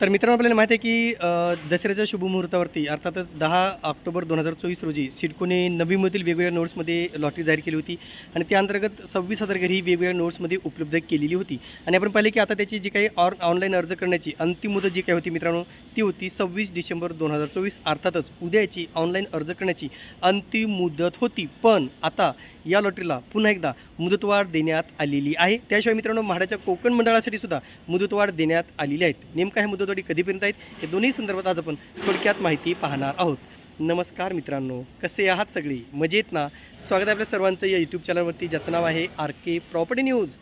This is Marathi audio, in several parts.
तर मित्रांनो आपल्याला माहिती आहे की दसऱ्याच्या शुभमुहूर्तावरती अर्थातच दहा ऑक्टोबर दोन हजार चोवीस रोजी सिडकोने नवी मुंबईतील वेगवेगळ्या नोट्समध्ये लॉटरी जाहीर केली होती आणि त्या अंतर्गत सव्वीस हजार घरी वेगवेगळ्या नोट्समध्ये उपलब्ध केलेली होती. आणि आपण पाहिले की आता त्याची जी काही ऑर ऑनलाईन अर्ज करण्याची अंतिम मुदत जी काही होती मित्रांनो ती होती सव्वीस डिसेंबर दोन हजार चोवीस अर्थातच उद्याची ऑनलाईन अर्ज करण्याची अंतिम मुदत होती. पण आता या लॉटरीला पुन्हा एकदा मुदतवाढ देण्यात आलेली आहे. त्याशिवाय मित्रांनो म्हाडाच्या कोकण मंडळासाठी सुद्धा मुदतवाढ देण्यात आलेली आहेत. नेमका ह्या कधीपर्यंत आहेत हे दोन्ही संदर्भात आज आपण थोडक्यात माहिती पाहणार आहोत. नमस्कार मित्रांनो कसे आहात सगळी? मजेत ना? स्वागत आहे आपल्या सर्वांचं या यूट्यूब चॅनलवरती ज्याचं नाव आहे आर के प्रॉपर्टी न्यूज.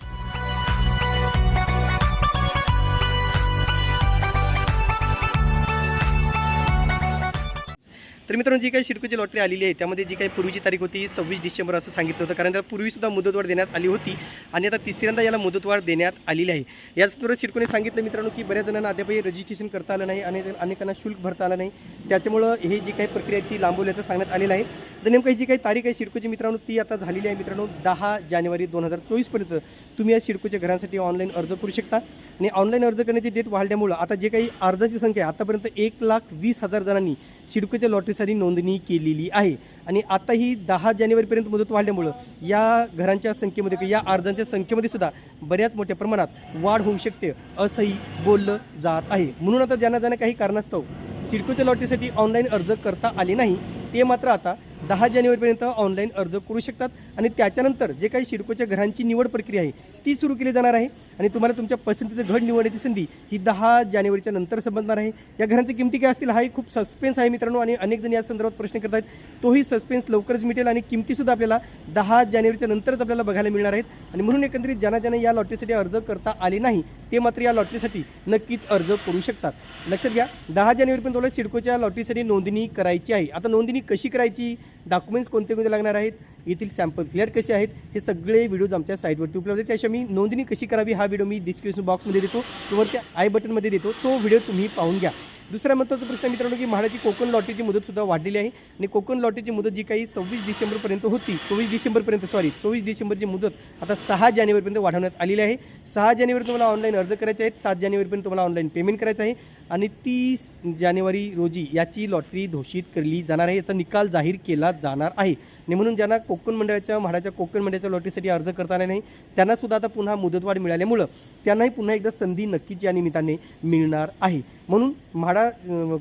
तर मित्रांनो जी काही शिडकोची लॉटरी आलेली आहे त्यामध्ये जी काही पूर्वीची तारीख होती सव्वीस डिसेंबर असं सांगितलं होतं. कारण त्याला पूर्वीसुद्धा मुदतवाढ देण्यात आली होती आणि आता तिसऱ्यांदा याला मुदतवाढ देण्यात आलेली आहे. याच शिडकोने सांगितलं मित्रांनो की बऱ्याच जणांना अद्यापही रजिस्ट्रेशन करता आलं नाही आणि अनेकांना शुल्क भरता आलं नाही. त्याच्यामुळं हे जी काही प्रक्रिया आहे ती लांबवल्याचं सांगण्यात आलेलं आहे. तर नेमकं जी काही तारीख आहे सिडकोची मित्रांनो ती आता झालेली आहे मित्रांनो दहा जानेवारी दोन हजार चोवीसपर्यंत तुम्ही या सिडकोच्या घरांसाठी ऑनलाईन अर्ज करू शकता. आणि ऑनलाईन अर्ज करण्याची डेट वाढल्यामुळं आता जे काही अर्जाची संख्या आहे आतापर्यंत एक लाख वीस हजार जणांनी सिडकोच्या लॉटरीसाठी नोंदणी केलेली आहे. आणि आता ही दहा जानेवारीपर्यंत मुदत वाढल्यामुळं या घरांच्या संख्येमध्ये या अर्जांच्या संख्येमध्ये सुद्धा बऱ्याच मोठ्या प्रमाणात वाढ होऊ शकते असंही बोललं जात आहे. म्हणून आता ज्यांना ज्यांना काही कारणास्तव सिडकोच्या लॉटरीसाठी ऑनलाईन अर्ज करता आले नाही ते मात्र आता दहा जानेवारीपर्यंत ऑनलाईन अर्ज करू शकतात. आणि त्याच्यानंतर जे काही सिडकोच्या घरांची निवड प्रक्रिया आहे ती सुरू केली जाणार आहे. आणि तुम्हाला तुमच्या पसंतीचं घर निवडण्याची संधी ही दहा जानेवारीच्या नंतर संबंधणार आहे. या घरांची किमती काय असतील? हाही खूप सस्पेन्स आहे मित्रांनो आणि अनेक जण या संदर्भात प्रश्न करत आहेत. तोही सस्पेन्स लवकरच मिटेल आणि किमतीसुद्धा आपल्याला दहा जानेवारीच्या नंतरच आपल्याला बघायला मिळणार आहेत. आणि म्हणून एकंदरीत ज्यांना ज्यांना या लॉटरीसाठी अर्ज करता आले नाही ते मात्र या लॉटरीसाठी नक्कीच अर्ज करू शकतात. लक्षात घ्या दहा जानेवारीपर्यंत तुम्हाला सिडकोच्या लॉटरीसाठी नोंदणी करायची आहे. आता नोंदणी कशी करायची? डॉक्युमेंट्स कोणते कोणते लागणार आहेत? येथील सॅम्पल क्लिअर कसे आहेत? हे सगळे व्हिडिओज आमच्या साईटवरती उपलब्ध आहेत. त्याशिवाय मी नोंदणी कशी करावी हा व्हिडिओ मी डिस्क्रिप्शन बॉक्समध्ये देतो. किंवा त्या आय बटनमध्ये देतो. तो व्हिडिओ तुम्ही पाहून घ्या. दुसरा महत्त्वाचा प्रश्न मित्रांनो की म्हाडाची कोकण लॉटरीची मुदतसुद्धा वाढलेली आहे. आणि कोकण लॉटरीची मुदत जी काही सव्वीस डिसेंबरपर्यंत होती चोवीस डिसेंबरपर्यंत सॉरी चोवीस डिसेंबरची मुदत आता सहा जानेवारीपर्यंत वाढवण्यात आलेली आहे. सहा जानेवारी तुम्हाला ऑनलाईन अर्ज करायचे आहेत. सात जानेवारीपर्यंत तुम्हाला ऑनलाईन पेमेंट करायचं आहे. आणि तीस जानेवारी रोजी याची लॉटरी घोषित केली जाणार आहे. याचा निकाल जाहीर केला जाणार आहे. आणि म्हणून ज्यांना कोकण मंडळाच्या म्हाडाच्या कोकण मंडळाच्या लॉटरीसाठी अर्ज करता आला नाही त्यांनासुद्धा आता पुन्हा मुदतवाढ मिळाल्यामुळं त्यांनाही पुन्हा एकदा संधी नक्कीच या निमित्ताने मिळणार आहे. म्हणून म्हाडा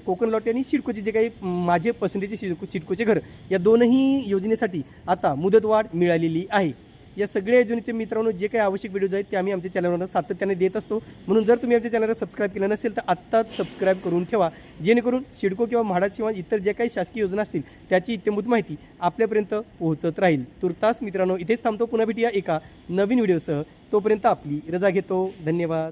कोकण लॉटरी आणि सिडकोचे जे काही माझे पसंतीचे सिडको सिडकोचे घर या दोनही योजनेसाठी आता मुदतवाढ मिळालेली आहे. या सगळ्या योजनेचे मित्रांनो जे काही आवश्यक व्हिडिओज आहेत ते आम्ही आमच्या चॅनलवर सातत्याने देत असतो. म्हणून जर तुम्ही आमच्या चॅनलला सबस्क्राईब केलं नसेल तर आत्ताच सबस्क्राईब करून ठेवा. जेणेकरून सिडको किंवा म्हाडा किंवा इतर ज्या काही शासकीय योजना असतील त्याची इत्यंभूत माहिती आपल्यापर्यंत पोहोचत राहील. तुर्तास मित्रांनो इथेच थांबतो पुन्हा भेटूया एका नवीन व्हिडिओसह तोपर्यंत आपली रजा घेतो. धन्यवाद.